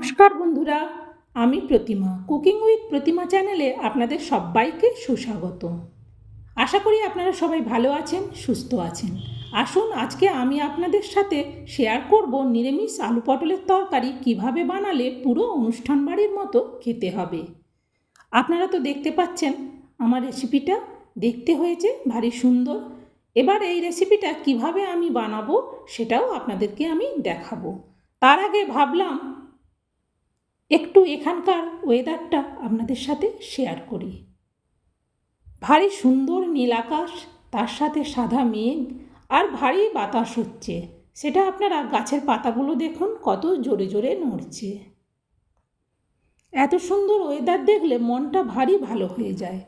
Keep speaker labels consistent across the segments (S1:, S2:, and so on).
S1: নমস্কার বন্ধুরা, আমি প্রতিমা। কুকিং উইথ প্রতিমা চ্যানেলে আপনাদের সবাইকে সুস্বাগত আশা করি আপনারা সবাই ভালো আছেন, সুস্থ আছেন। আসুন, আজকে আমি আপনাদের সাথে শেয়ার করব নিরামিষ আলু পটলের তরকারি কীভাবে বানালে পুরো অনুষ্ঠান বাড়ির মতো খেতে হবে। আপনারা তো দেখতে পাচ্ছেন, আমার রেসিপিটা দেখতে হয়েছে, ভারী সুন্দর। এবার এই রেসিপিটা কীভাবে আমি বানাবো সেটাও আপনাদেরকে আমি দেখাবো। তার আগে ভাবলাম একটু এখানকার ওয়েদারটা আপনাদের সাথে শেয়ার করি। ভারী সুন্দর নীল আকাশ, তার সাথে সাদা মেঘ আর ভারী বাতাস হচ্ছে। সেটা আপনারা গাছের পাতাগুলো দেখুন, কত জোরে জোরে নড়ছে। এত সুন্দর ওয়েদার দেখলে মনটা ভারী ভালো হয়ে যায়।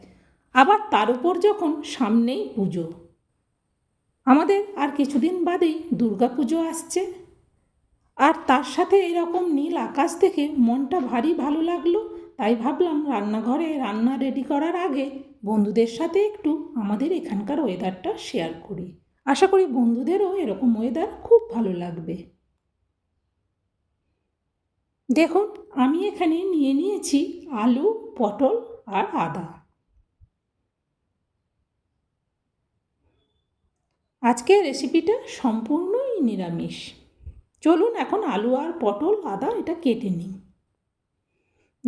S1: আবার তার উপর যখন সামনেই পুজো। আমাদের আর কিছুদিন বাদেই দুর্গা পুজো আসছে। আর তার সাথে এরকম নীল আকাশ দেখে মনটা ভারী ভালো লাগল। তাই ভাবলাম রান্নাঘরে রান্না রেডি করার আগে বন্ধুদের সাথে একটু আমাদের এখানকার ওয়েদারটা শেয়ার করি। আশা করি বন্ধুদেরও এরকম ওয়েদার খুব ভালো লাগবে। দেখুন, আমি এখানে নিয়ে নিয়েছি আলু, পটল আর আদা। আজকের রেসিপিটা সম্পূর্ণই নিরামিষ। চলুন এখন আলু আর পটল, আদা এটা কেটে নিই।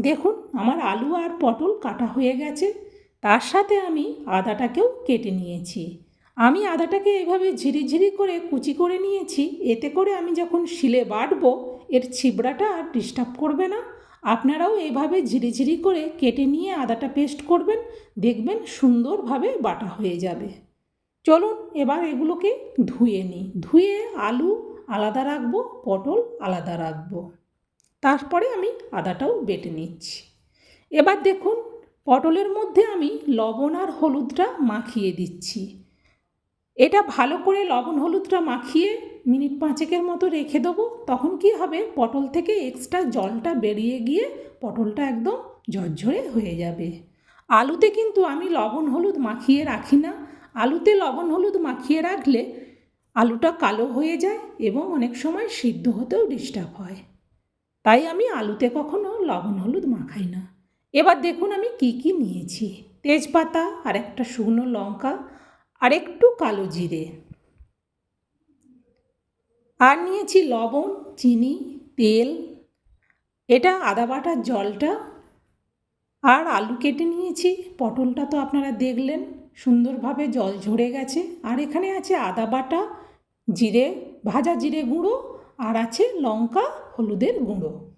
S1: দেখুন, আমার আলু আর পটল কাটা হয়ে গেছে। তার সাথে আমি আদাটাকেও কেটে নিয়েছি। আমি আদাটাকে এভাবে ঝিরিঝিরি করে কুচি করে নিয়েছি। এতে করে আমি যখন শিলে বাটবো, এর ছিবড়াটা আর ডিস্টার্ব করবে না। আপনারাও এভাবে ঝিরিঝিরি করে কেটে নিয়ে আদাটা পেস্ট করবেন। দেখবেন সুন্দরভাবে বাটা হয়ে যাবে। চলুন, এবার এগুলোকে ধুয়ে নিই। ধুয়ে আলু আলাদা রাখব, পটল আলাদা রাখব। তারপরে আমি আদাটাও বেটে নিচ্ছি। এবার দেখুন, পটলের মধ্যে আমি লবণ আর হলুদটা মাখিয়ে দিচ্ছি। এটা ভালো করে লবণ হলুদটা মাখিয়ে মিনিট পাঁচেকের মতো রেখে দেবো, তখন কি হবে, পটল থেকে এক্সট্রা জলটা বেরিয়ে গিয়ে পটলটা একদম ঝরঝরে হয়ে যাবে। আলুতে কিন্তু আমি লবণ হলুদ মাখিয়ে রাখি না। আলুতে লবণ হলুদ মাখিয়ে রাখলে আলুটা কালো হয়ে যায় এবং অনেক সময় সিদ্ধ হতেও ডিস্টার্ব হয়। তাই আমি আলুতে কখনো লবণ হলুদ মাখাই না। এবার দেখুন আমি কি কি নিয়েছি। তেজপাতা আর একটা শুকনো লঙ্কা আর একটু কালো জিরে। আর নিয়েছি লবণ, চিনি, তেল। এটা আদা বাটার জলটা। আর আলু কেটে নিয়েছি। পটলটা তো আপনারা দেখলেন, সুন্দরভাবে জল ঝরে গেছে। আর এখানে আছে আদা বাটা জিরে, ভাজা জিরে গুঁড়ো, আর আছে লঙ্কা, হলুদের গুঁড়ো।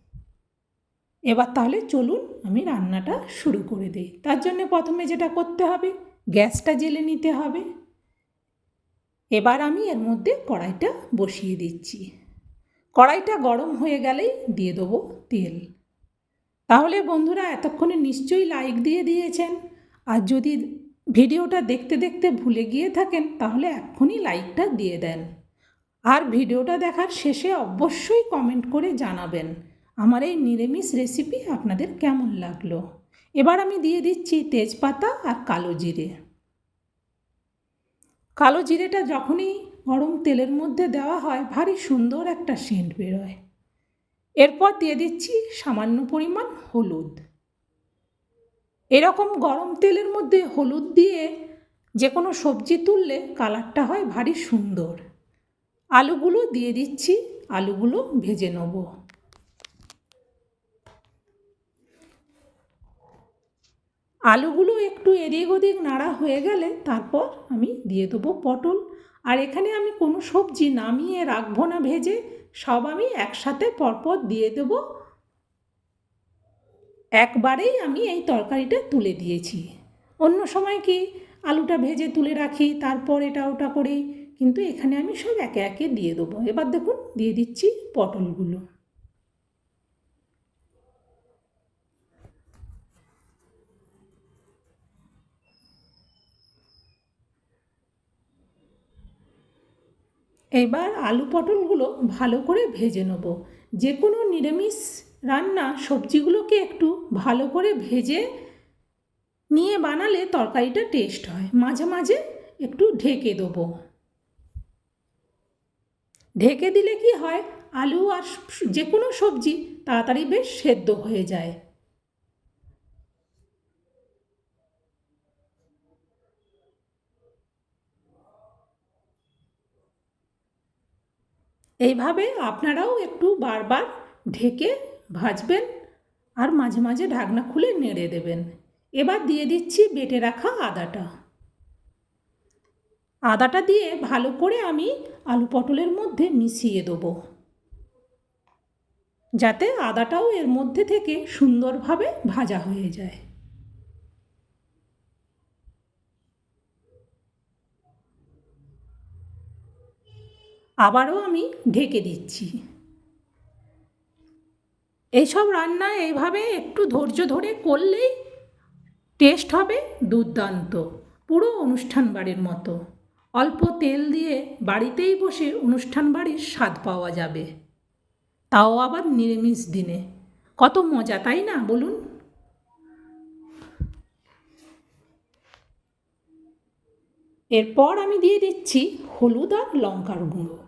S1: এবার তাহলে চলুন আমি রান্নাটা শুরু করে দিই। তার জন্য প্রথমে যেটা করতে হবে, গ্যাসটা জেলে নিতে হবে। এবার আমি এর মধ্যে কড়াইটা বসিয়ে দিচ্ছি। কড়াইটা গরম হয়ে গেলেই দিয়ে দেবো তেল। তাহলে বন্ধুরা এতক্ষণে নিশ্চয়ই লাইক দিয়ে দিয়েছেন। আর যদি ভিডিওটা দেখতে দেখতে ভুলে গিয়ে থাকেন, তাহলে এক্ষুনি লাইকটা দিয়ে দেন। আর ভিডিওটা দেখার শেষে অবশ্যই কমেন্ট করে জানাবেন আমার এই নিরামিষ রেসিপি আপনাদের কেমন লাগল? এবার আমি দিয়ে দিচ্ছি তেজপাতা আর কালো জিরে। কালো জিরেটা যখনই গরম তেলের মধ্যে দেওয়া হয়, ভারী সুন্দর একটা সেন্ট বেরোয়। এরপর দিয়ে দিচ্ছি সামান্য পরিমাণ হলুদ। এরকম গরম তেলের মধ্যে হলুদ দিয়ে যে কোনো সবজি তুললে কালারটা হয় ভারী সুন্দর। আলুগুলো দিয়ে দিচ্ছি, আলুগুলো ভেজে নেব। আলুগুলো একটু এদিক ওদিক নাড়া হয়ে গেলে তারপর আমি দিয়ে দেবো পটল। আর এখানে আমি কোনো সবজি নামিয়ে রাখব না ভেজে, সব আমি একসাথে পরপর দিয়ে দেব। একবারেই আমি এই তরকারিটা তুলে দিয়েছি। অন্য সময় কি আলুটা ভেজে তুলে রাখি, তারপর এটা ওটা করি কিন্তু এখানে আমি সব একে একে দিয়ে দেবো। এবার দেখুন, দিয়ে দিচ্ছি পটলগুলো। এবার আলু পটলগুলো ভালো করে ভেজে নেব। যে কোনো নিরামিষ রান্না সবজিগুলোকে একটু ভালো করে ভেজে নিয়ে বানালে তরকারিটা টেস্ট হয়। মাঝে মাঝে একটু ঢেকে দেবো। ঢেকে দিলে কি হয়? আলু আর যে কোনো সবজি তাড়াতাড়ি বেশ সেদ্ধ হয়ে যায়। এইভাবে আপনারাও একটু বারবার ঢেকে ভাজবেন আর মাঝে মাঝে ঢাকনা খুলে নেড়ে দেবেন। এবার দিয়ে দিচ্ছি বেটে রাখা আদাটা। আদাটা দিয়ে ভালো করে আমি আলু পটলের মধ্যে মিশিয়ে দেবো। যাতে আদাটাও এর মধ্যে থেকে সুন্দরভাবে ভাজা হয়ে যায়। আবারও আমি ঢেকে দিচ্ছি। এইসব রান্না এইভাবে একটু ধৈর্য ধরে করলেই টেস্ট হবে দুর্দান্ত, পুরো অনুষ্ঠান বাড়ির মতো। অল্প তেল দিয়ে বাড়িতেই বসে অনুষ্ঠান বাড়ির স্বাদ পাওয়া যাবে। তাও আবার নিরামিষ দিনে। কত মজা, তাই না? বলুন। এরপর আমি দিয়ে দিচ্ছি হলুদ আর লঙ্কার গুঁড়ো।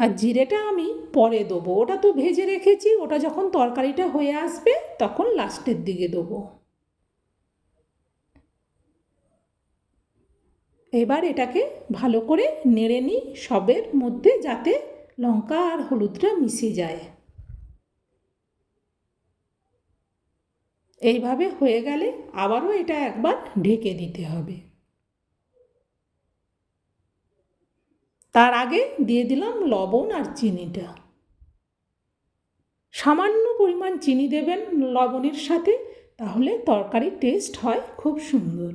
S1: আর জিরেটা আমি পরে দেবো। ওটা তো ভেজে রেখেছি, ওটা যখন তরকারিটা হয়ে আসবে তখন লাস্টের দিকে দেবো। এবার এটাকে ভালো করে নেড়ে নিই সবের মধ্যে যাতে লঙ্কা আর হলুদটা মিশে যায়। এইভাবে হয়ে গেলে আবারও এটা একবার ঢেকে দিতে হবে। তার আগে দিয়ে দিলাম লবণ আর চিনিটা। সামান্য পরিমাণ চিনি দেবেন লবণের সাথে, তাহলে তরকারির টেস্ট হয় খুব সুন্দর।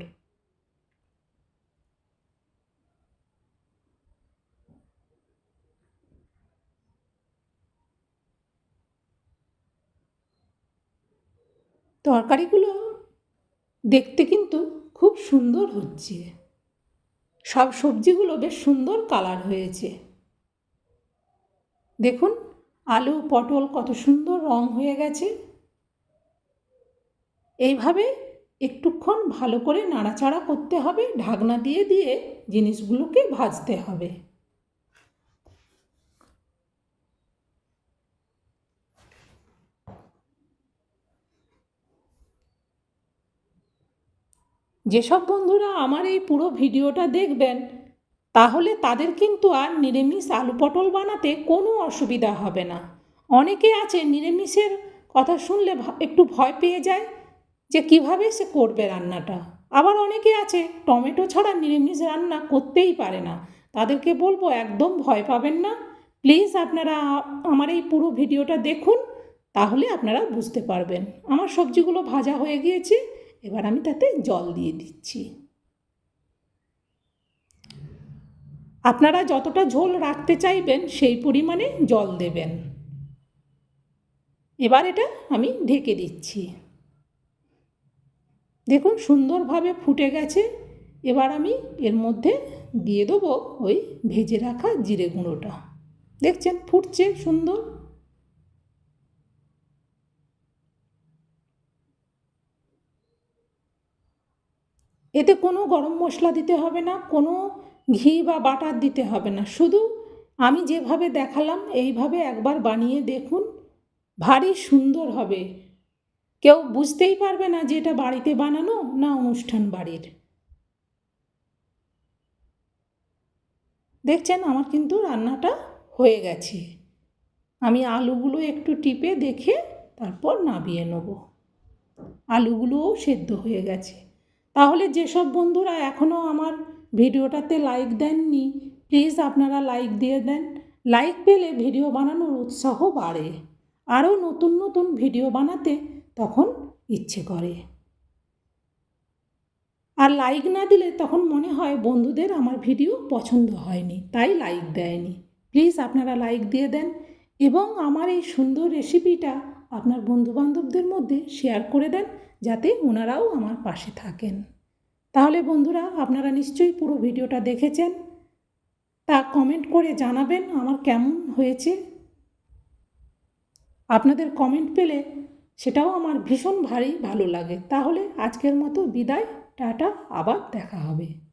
S1: তরকারিগুলো দেখতে কিন্তু খুব সুন্দর হচ্ছে। সব সবজিগুলো বেশ সুন্দর কালার হয়েছে। দেখুন, আলু, পটল কত সুন্দর রং হয়ে গেছে। এইভাবে একটুক্ষণ ভালো করে নাড়াচাড়া করতে হবে, ঢাকনা দিয়ে দিয়ে জিনিসগুলোকে ভাজতে হবে। যেসব বন্ধুরা আমার এই পুরো ভিডিওটা দেখবেন, তাহলে তাদের কিন্তু আর নিরামিষ আলু পটল বানাতে কোনো অসুবিধা হবে না। অনেকে আছে নিরামিষের কথা শুনলে একটু ভয় পেয়ে যায় যে কীভাবে সে করবে রান্নাটা। আবার অনেকে আছে টমেটো ছাড়া নিরামিষ রান্না করতেই পারে না। তাদেরকে বলব একদম ভয় পাবেন না। প্লিজ আপনারা আমার এই পুরো ভিডিওটা দেখুন, তাহলে আপনারা বুঝতে পারবেন। আমার সবজিগুলো ভাজা হয়ে গিয়েছে। এবার আমি তাতে জল দিয়ে দিচ্ছি। আপনারা যতটা ঝোল রাখতে চাইবেন, সেই পরিমাণে জল দেবেন। এবার এটা আমি ঢেকে দিচ্ছি। দেখুন সুন্দরভাবে ফুটে গেছে। এবার আমি এর মধ্যে দিয়ে দেবো ওই ভেজে রাখা জিরে গুঁড়োটা। দেখছেন ফুটছে সুন্দর। এতে কোনো গরম মশলা দিতে হবে না, কোনো ঘি বা বাটার দিতে হবে না। শুধু আমি যেভাবে দেখালাম, এইভাবে একবার বানিয়ে দেখুন, ভারী সুন্দর হবে। কেউ বুঝতেই পারবে না যে এটা বাড়িতে বানানো না অনুষ্ঠান বাড়ির। দেখছেন আমার কিন্তু রান্নাটা হয়ে গেছে। আমি আলুগুলো একটু টিপে দেখে তারপর নাবিয়ে নেব। আলুগুলোও সেদ্ধ হয়ে গেছে। তাহলে যেসব বন্ধুরা এখনও আমার ভিডিওটাতে লাইক দেননি প্লিজ আপনারা লাইক দিয়ে দেন। লাইক পেলে ভিডিও বানানোর উৎসাহ বাড়ে। আরও নতুন নতুন ভিডিও বানাতে তখন ইচ্ছে করে। আর লাইক না দিলে তখন মনে হয় বন্ধুদের আমার ভিডিও পছন্দ হয়নি, তাই লাইক দেয়নি। প্লিজ আপনারা লাইক দিয়ে দেন এবং আমার এই সুন্দর রেসিপিটা আপনার বন্ধুবান্ধবদের মধ্যে শেয়ার করে দেন। যাতে ওনারাও আমার পাশে থাকেন। তাহলে বন্ধুরা, আপনারা নিশ্চয়ই পুরো ভিডিওটা দেখেছেন। তা কমেন্ট করে জানাবেন আমার কেমন হয়েছে। আপনাদের কমেন্ট পেলে সেটাও আমার ভীষণ ভারী ভালো লাগে। তাহলে আজকের মতো বিদায়, টাটা, আবার দেখা হবে।